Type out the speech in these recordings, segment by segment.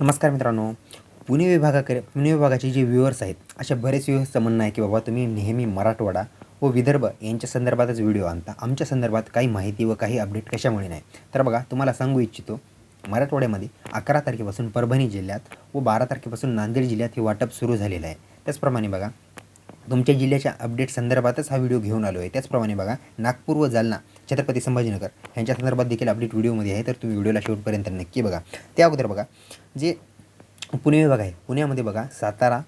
नमस्कार मित्रांनो. पुणे विभागाकडे पुणे विभागाचे जे व्ह्युअर्स आहेत अशा बरेच व्ह्युअर्सचं म्हणणं आहे की बाबा तुम्ही नेहमी मराठवाडा व विदर्भ यांच्या संदर्भातच व्हिडिओ आणता. आमच्या संदर्भात काही माहिती व काही अपडेट कशामुळे नाही? तर बघा तुम्हाला सांगू इच्छितो मराठवाड्यामध्ये अकरा तारखेपासून परभणी जिल्ह्यात व बारा तारखेपासून नांदेड जिल्ह्यात हे वाटप सुरू झालेलं आहे. त्याचप्रमाणे बघा तुमच्या जिल्ह्याच्या अपडेट संदर्भातच हा व्हिडिओ घेऊन आलो आहे त्याचप्रमाणे बघा नागपूर व जालना छत्रपती संभाजीनगर यांच्या संदर्भात देखील अपडेट व्हिडिओमध्ये आहे. तर तुम्ही व्हिडिओला शेवटपर्यंत नक्की बघा. त्या अगोदर बघा जे पुणे विभाग आहे पुण्यामध्ये बघा सातारा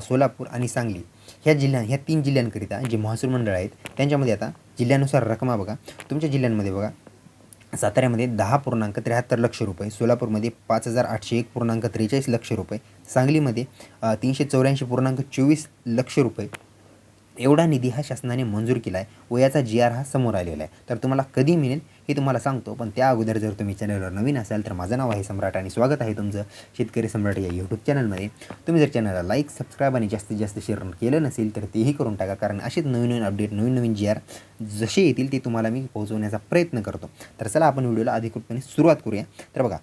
सोलापूर आणि सांगली ह्या जिल्ह्या ह्या तीन जिल्ह्यांकरिता जे महसूल मंडळ आहेत त्यांच्यामध्ये आता जिल्ह्यानुसार रकमा बघा. तुमच्या जिल्ह्यांमध्ये बघा साताऱ्यामध्ये दहा पूर्णांक त्र्याहत्तर लक्ष रुपये सोलापूरमध्ये पाच हजार आठशे एक पूर्णांक त्रेचाळीस लक्ष रुपये सांगलीमध्ये तीनशे चौऱ्याऐंशी पूर्णांक चोवीस लक्ष रुपये एवढा निधी हा शासनाने मंजूर केला आहे व याचा जी आर हा समोर आलेला आहे. तर तुम्हाला कधी मिळेल हे तुम्हाला सांगतो पण त्या अगोदर जर तुम्ही चॅनलवर नवीन असाल तर माझं नाव आहे सम्राट आणि स्वागत आहे तुमचं शेतकरी सम्राट या यूट्यूब चॅनलमध्ये. तुम्ही जर चॅनलला लाईक सबस्क्राईब आणि जास्तीत जास्त शेअर केलं नसेल तर तेही करून टाका कारण असेच नवीन नवीन अपडेट नवीन नवीन जी आर जसे येतील ते तुम्हाला मी पोहोचवण्याचा प्रयत्न करतो. तर चला आपण व्हिडिओला अधिकृतपणे सुरुवात करूया. तर बघा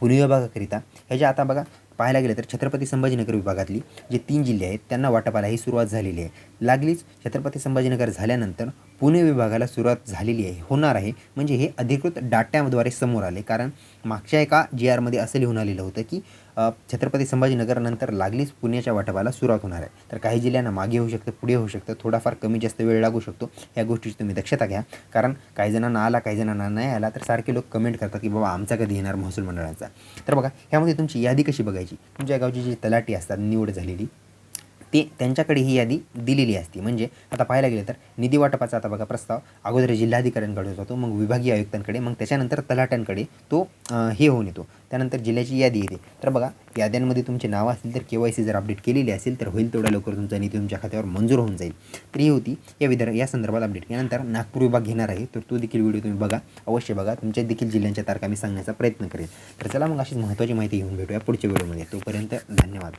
पुणे विभागाकरिता ह्याच्या आता बघा पाहायला गेलं तर छत्रपती संभाजीनगर विभागातली जे तीन जिल्हे आहेत त्यांना वाटपाला ही सुरुवात झालेली आहे. लागलीच छत्रपती संभाजीनगर झाल्यानंतर पुणे विभागाला सुरुवात झालेली आहे होणार आहे. म्हणजे हे अधिकृत डाट्याद्वारे समोर आले. कारण मागच्या एका जी आरमध्ये असं लिहून आलेलं होतं की छत्रपती संभाजीनगरनंतर लागलीच पुण्याच्या वाटपाला सुरुवात होणार आहे. तर काही जिल्ह्यांना मागे होऊ शकतं पुढे होऊ शकतं थोडाफार कमी जास्त वेळ लागू शकतो. या गोष्टीची तुम्ही दक्षता घ्या. कारण काही जणांना आला काही जणांना नाही आला तर सारखे लोक कमेंट करतात की बाबा आमचा कधी येणार महसूल मंडळाचा. तर बघा ह्यामध्ये तुमची यादी कशी बघायची? तुमच्या गावची जी तलाटी असतात निवड झालेली ते त्यांच्याकडे ही यादी दिलेली असते. म्हणजे आता पाहायला गेलं तर निधी वाटपाचा आता बघा प्रस्ताव अगोदर जिल्हाधिकाऱ्यांकडे जातो मग विभागीय आयुक्तांकडे मग त्याच्यानंतर तलाट्यांकडे तो हे होऊन येतो. त्यानंतर जिल्ह्याची यादी येते. तर बघा याद्यांमध्ये तुमचे नाव असतील तर के वाय सी जर अपडेट केलेली असेल तर होईल तेवढ्या लवकर तुमचा निधी तुमच्या खात्यावर मंजूर होऊन जाईल. तर ही होती या विदर्भ या संदर्भात अपडेट यानंतर नागपूर विभाग घेणार आहे तर तो देखील व्हिडिओ तुम्ही बघा. अवश्य बघा तुमच्या देखील जिल्ह्यांच्या तारखा मी सांगण्याचा प्रयत्न करेल तर चला मग अशीच महत्त्वाची माहिती घेऊन भेटूया पुढच्या व्हिडिओमध्ये तोपर्यंत धन्यवाद.